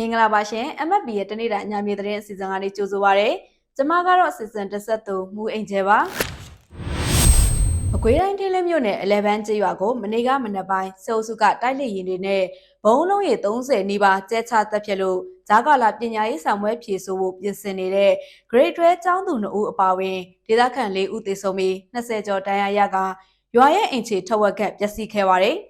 မင်္ဂလာပါရှင် MFB ရဲ့တနေ့တာညမြေသတင်းအစီအစဉ်ကနေကြိုဆိုပါရစေ။ကျွန်မကတော့အစီအစဉ်တစ်ဆက်သူမူအိမ်ကျဲပါ။အကွေးတိုင်းဒေးလမြို့နယ်11ကျေးရွာကိုမနေ့ကမနက်ပိုင်းစေအုပ်စုကတိုက်လေရင်တွေနဲ့ဘုံလုံးရေ30နီးပါးကျဲချတပ်ဖြတ်လို့ဂျာကာလာပညာရေးဆောင်ပွဲဖြည့်ဆို့ဖို့ပြင်ဆင်နေတဲ့ Grade 12ကျောင်းသူ2ဦးအပါအဝင်ဒေသခံ4ဦးသေဆုံးပြီး20ကျော်ဒဏ်ရာရကရွာရဲ့အိမ်ခြေထက်ဝက်ကပျက်စီးခဲ့ပါတယ်။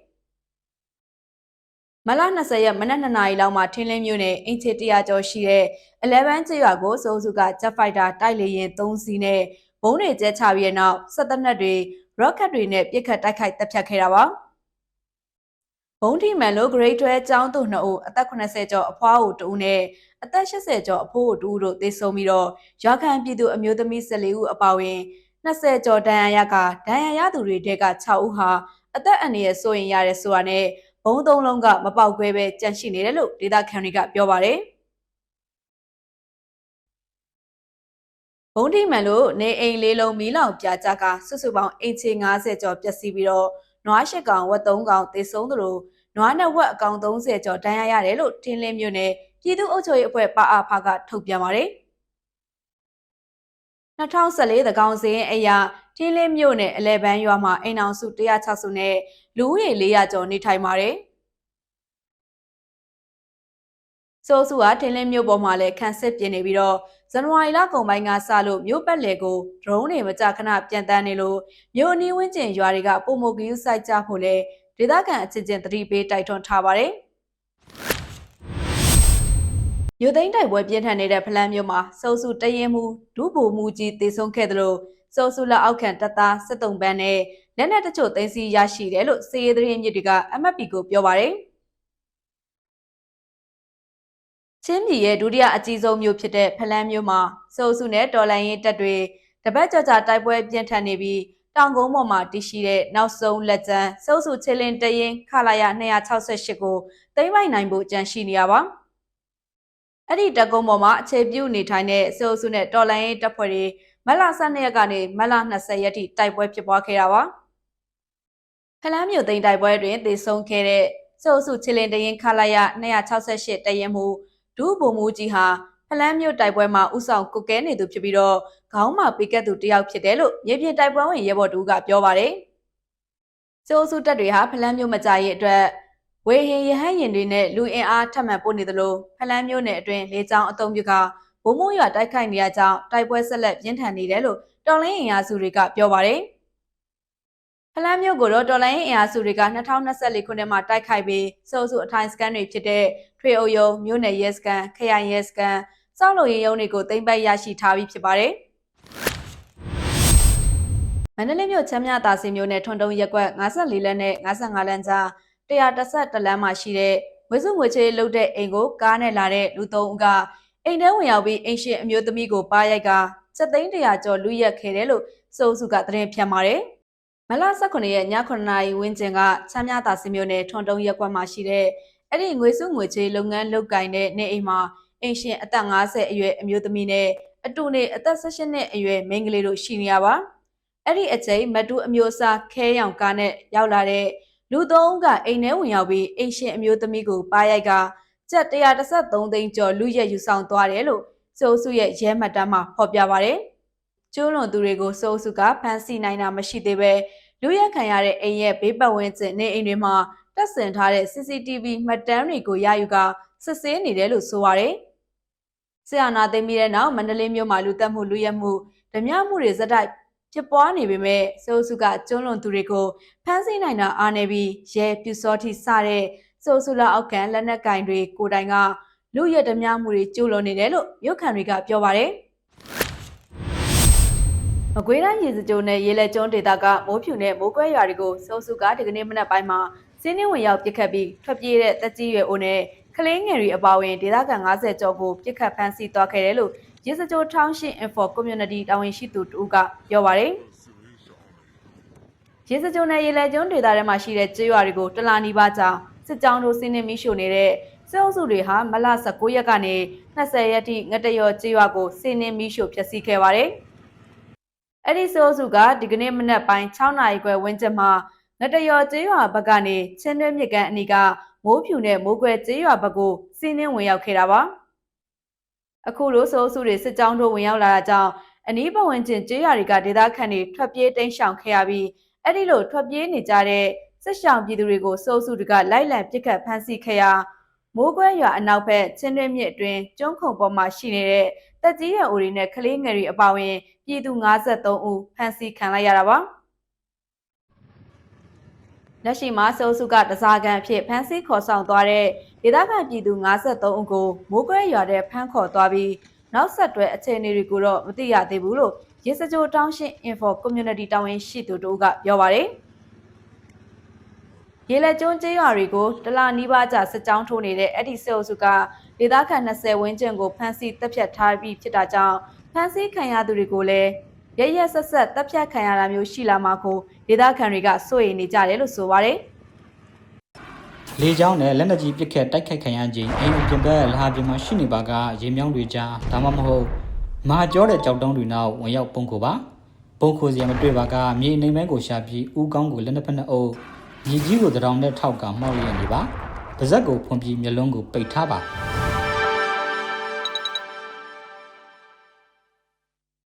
မလ20ရက်မနက်2နာရီလောက်မှာထင်းလင်းမြို့နယ်အင်ချေ100ကျော်ရှိတဲ့11ကျေးရွာကိုစိုးစုက Jet Fighter တိုက်လေယာဉ်3စီးနဲ့ဘုံးတွေကျဲချပြီးတဲ့နောက်စက်တနက်တွေ rocket တွေနဲ့ပစ်ခတ်တိုက်ခိုက်တပ်ဖြတ်ခဲ့တာပါဘုံးထီမန်လို့ Grade 12ကျောင်းသူ2ဦးအသက်80ကျော်အဖွားဦး2ဦးနဲ့အသက်80ကျော်အဖိုးဦး2ဦးတို့သေဆုံးပြီးတော့ရွာခံပြည်သူအမျိုးသမီး14ဦးအပါအဝင်20ကျော်ဒဏ်ရာရကဒဏ်ရာရသူတွေတဲက6ဦးဟာအသက်အန္တရာယ်စိုးရင်ရတယ်ဆိုတာနဲ့ ဘုံသုံးလုံးကမပေါက်ခွဲပဲကြန့်ရှိနေတယ်လို့ဒေတာခန်တွေကပြောပါတယ်ဘုံတိမှန်လို့နေအိမ်လေးလုံးမီးလောင်ပြကြကစုစုပေါင်းအိမ်ချေ90ကျော်ပျက်စီးပြီးတော့နွားရှစ်ကောင်ဝက်3ကောင်သေဆုံးသလိုနွားနဲ့ဝက်အကောင်30ကျော်ဒဏ်ရာရတယ်လို့ထင်းလင်းမြို့နယ်ပြည်သူ့အုပ်ချုပ်ရေးအဖွဲ့ပါအားဖကထုတ်ပြန်ပါတယ်2014သကောင်စင်းအရာ ထင်းလင်းမြို့နယ်အလဲပန်းရွာမှာအိမ်အောင်စု160စုနဲ့လူဦးရေ400ကျော်နေထိုင်ပါတယ်။စိုးစုကထင်းလင်းမြို့ပေါ်မှာလည်းခန့်စစ်ပြင်းနေပြီးတော့ဇန်နဝါရီလကုန်ပိုင်းကစလို့မြို့ပတ်လည်ကိုဒရုန်းတွေမကြခဏပြန်တန်းနေလို့မြို့အနီးဝန်းကျင်ရွာတွေကပုံမဂယူစိုက်ကြဖို့လဲဒေသခံအချင်းချင်းသတိပေးတိုက်တွန်းထားပါတယ်။မြို့သိမ်းတိုက်ပွဲပြင်းထန်နေတဲ့ဖလန်းမြို့မှာစိုးစုတရင်မှုဒုဗိုလ်မှုကြီးတေဆုံးခဲ့တယ်လို့ စိုးစုလက်အောက်ခံတပ်သားစစ်တုံပန်းနဲ့လက်နက်တချို့သိမ်းဆည်းရရှိတယ်လို့စီးရဲသတင်းမြစ်တွေက MFP ကိုပြောပါတယ်။ချင်းပြည်ရဲ့ဒုတိယအကြီးဆုံးမြို့ဖြစ်တဲ့ဖလန်းမြို့မှာစိုးစုနဲ့တော်လိုင်းရင်တပ်တွေတပတ်ကြာကြာတိုက်ပွဲပြင်းထန်နေပြီးတောင်ကုန်းပေါ်မှာတည်ရှိတဲ့နောက်ဆုံးလက်ကျန်စိုးစုချေလင်းတရင်ခလာရ268ကိုသိမ်းပိုက်နိုင်ဖို့ကြံရှိနေရပါ အဲ့ဒီတကုံပေါ်မှာအခြေပြုနေထိုင်တဲ့စိုးစုနဲ့တော်လိုင်းရင်တပ်ဖွဲ့တွေမလ12ရက်ကနေမလ20ရက်ထိတိုက်ပွဲဖြစ်ပွားခဲ့တာပါဖလန်းမြို့သိမ်းတိုက်ပွဲတွင်သေဆုံးခဲ့တဲ့စိုးစုချေလင်းတရင်ခလာရ268တရင်မှုဒုဗိုလ်မှူးကြီးဟာဖလန်းမြို့တိုက်ပွဲမှာဥဆောင်ကုကဲနေသူဖြစ်ပြီးတော့ခေါင်းမှာပေးကတ်သူတယောက်ဖြစ်တယ်လို့မြေပြင်တိုက်ပွဲဝင်ရဲဘော်တူကပြောပါတယ်။စိုးစုတပ်တွေဟာဖလန်းမြို့မကြရဲ့အတွက် ဝေဟင်ရဟန်းရင်တွေနဲ့လူအင်အားထပ်မံပို့နေသလိုဖလန်းမြို့နယ်အတွင်းလေကြောင်းအုံပြုကဘုံမိုးရွာတိုက်ခိုက်နေရကြောင်းတိုက်ပွဲဆက်လက်ပြင်းထန်နေတယ်လို့တော်လိုင်းအင်အားစုတွေကပြောပါတယ်။ဖလန်းမြို့ကိုတော့တော်လိုင်းအင်အားစုတွေက2024ခုနှစ်မှာတိုက်ခိုက်ပြီးစိုးစုအထိုင်စကန်တွေဖြစ်တဲ့ထွေအုပ်ရုံးမြို့နယ်ရဲစခန်းခရိုင်ရဲစခန်းစောက်လုံရဲရုံးတွေကိုသိမ်းပိုက်ရရှိထားပြီးဖြစ်ပါတယ်။မန္တလေးမြို့ချမ်းမြသာစီမြို့နယ်ထွန်တုံးရက်ကွက်54လမ်းနဲ့55လမ်းကြား 111လမ်းမှာရှိတဲ့ဝေစုငွေချေလုတ်တဲ့အိမ်ကိုကားနဲ့လာတဲ့လူသုံးဦးကအိမ်ထဲဝင်ရောက်ပြီးအိမ်ရှင်အမျိုးသမီးကိုပါရိုက်ကစက်သိန်းတရာကျော်လူရက်ခဲ့တယ်လို့စိုးစုကသတင်းဖြန့်ပါတယ်။မလ18ရက်ည9နာရီဝန်းကျင်ကချမ်းမြသာစီမြို့နယ်ထွန်တုံးရက်ကွက်မှာရှိတဲ့အဲ့ဒီငွေစုငွေချေလုပ်ငန်းလုပ်ကိုင်တဲ့နေအိမ်မှာအင်ရှင်အသက်50အရွယ်အမျိုးသမီးနဲ့အတူနေအသက်18နှစ်အရွယ်မိန်းကလေးတို့ရှိနေရပါအဲ့ဒီအချိန်မတူအမျိုးအစားခဲရောင်ကားနဲ့ရောက်လာတဲ့ လူသုံးဦးကအိမ်ထဲဝင်ရောက်ပြီးအင်ရှင်အမျိုးသမီးကိုပါရိုက်ကကျပ်133သိန်းကျော်လူရက်ယူဆောင်သွားတယ်လို့စိုးစုရဲ့ရဲမှတ်တမ်းမှာဖော်ပြပါတယ်ကျိုးလွန်သူတွေကိုစိုးစုကဖမ်းဆီးနိုင်တာမရှိသေးပဲလူရက်ခံရတဲ့အိမ်ရဲ့ဘေးပတ်ဝန်းကျင်နေအိမ်တွေမှာတပ်ဆင်ထားတဲ့ CCTV မှတ်တမ်းတွေကိုရယူကစစ်ဆေးနေတယ်လို့ဆိုပါတယ်။ဆရာနာသိမ်းပြီးတဲ့နောက်မန္တလေးမြို့မှာလူတက်မှုလူရက်မှုဓမြမှုတွေဇက်တိုက် ဖြစ်ပွားနေပေမဲ့စိုးစုကကျွန်းလွန်သူတွေကိုဖမ်းဆီးနိုင်တာအားနေပြီးရဲပြူစောတိစတဲ့စိုးစုလာအောက်ခံလက်နက်ကင်တွေကိုတိုင်ကလူရက်ဓမြမှုတွေကျူးလွန်နေတယ်လို့မြို့ခံတွေကပြောပါတယ်။မကွေးတိုင်းရေစကြိုနဲ့ရေလက်ကျွန်းဒေသကမိုးဖြူနဲ့မိုးကွဲရွာတွေကိုစိုးစုကဒီကနေ့မနက်ပိုင်းမှာစင်းနှင်းဝင်ရောက်ပစ်ခတ်ပြီးထွက်ပြေးတဲ့တက်ကြီးရွယ်အိုနဲ့ကလေးငယ်တွေအပါအဝင်ဒေသခံ90ကျော်ကိုပစ်ခတ်ဖမ်းဆီးသွားခဲ့တယ်လို့ ရေစကြို Township Info Community တာဝန်ရှိသူတူကပြောပါတယ်ရေစကြိုနယ်ရေလက်ကျွန်းဒေသထဲမှာရှိတဲ့ကျေးရွာတွေကိုတလာနီပါကြာစစ်ကြောင်းတို့စင်းနှင်းမိရှို့နေတဲ့စစ်အုပ်စုတွေဟာမလ19ရက်ကနေ20ရက်ထိငတရော်ကျေးရွာကိုစင်းနှင်းမိရှို့ဖျက်ဆီးခဲ့ပါတယ်။အဲ့ဒီစစ်အုပ်စုကဒီကနေ့မနက်ပိုင်း6နာရီခွဲဝန်းကျင်မှာငတရော်ကျေးရွာဘက်ကနေချင်းတွဲမြစ်ကန်အနီးကမိုးဖြူနဲ့မိုးကွဲကျေးရွာဘက်ကိုစီးနှင်းဝင်ရောက်ခဲ့တာပါ အခုလိုဆိုအစုတွေစစ်ကြောင်းတို့ဝင်ရောက်လာတာကြောင့်အနီးပတ်ဝန်းကျင်ကျေးရွာတွေကဒေသခံတွေထွက်ပြေးတိမ်းရှောင်ခဲ့ရပြီးအဲ့ဒီလိုထွက်ပြေးနေကြတဲ့စစ်ရှောင်ပြည်သူတွေကိုစိုးစုတွေကလိုက်လံပစ်ခတ်ဖမ်းဆီးခဲ့ရာမိုးကွဲရွာအနောက်ဘက်ချင်းတွင်းမြစ်အတွင်းကျွန်းခုံပေါ်မှာရှိနေတဲ့တက်ကြီးရွယ်အိုတွေနဲ့ကလေးငယ်တွေအပါအဝင်ပြည်သူ53ဦးဖမ်းဆီးခံလိုက်ရတာပါ လက်ရှိမှာစိုးစုကတစားကန်အဖြစ်ဖမ်းဆီးခေါ်ဆောင်သွားတဲ့ဒေသခံပြည်သူ53ဦးကိုမိုးကွဲရွာတဲ့ဖမ်းခေါ်သွားပြီးနောက်ဆက်တွဲအခြေအနေတွေကိုတော့မသိရသေးဘူးလို့ရေစကြိုတောင်းရှင်း info community တာဝန်ရှိသူတို့ကပြောပါတယ်ရေလက်ကျွန်းကျေးရွာတွေကိုတလာနီးပါးကြာစစ်ကြောင်းထိုးနေတဲ့အဲ့ဒီစစ်အုပ်စုကဒေသခံ20ဝန်းကျင်ကိုဖမ်းဆီးတပ်ဖြတ်ထားပြီးဖြစ်တာကြောင့်ဖမ်းဆီးခံရသူတွေကိုလည်း ရရဆက်ဆက်တပ်ဖြတ်ခံရတာမျိုးရှိလာမှာကိုဒေသခံတွေကစိုးရိမ်နေကြတယ်လို့ဆိုပါတယ်လေကြောင်းနဲ့လက်နက်ကြီးပစ်ခတ်တိုက်ခိုက်ခံရခြင်းအိမ်ပြင်ဘက်လဟာပြင်မှာရှိနေပါကရေမြောင်းတွေကြားဒါမှမဟုတ်မဟာကျောတဲ့ကြောက်တုံးတွေနောက်ဝင်ရောက်ပုံခိုပါပုံခိုစရာမတွေ့ပါကမြေနေမဲကိုရှာပြီးဥကောင်းကိုလက်နှစ်ဖက်နှစ်အုပ်မြေကြီးကိုတရောင်နဲ့ထောက်ကမှောက်ရနေပါပါဇက်ကိုဖွန်ပြီးမျက်လုံးကိုပိတ်ထားပါ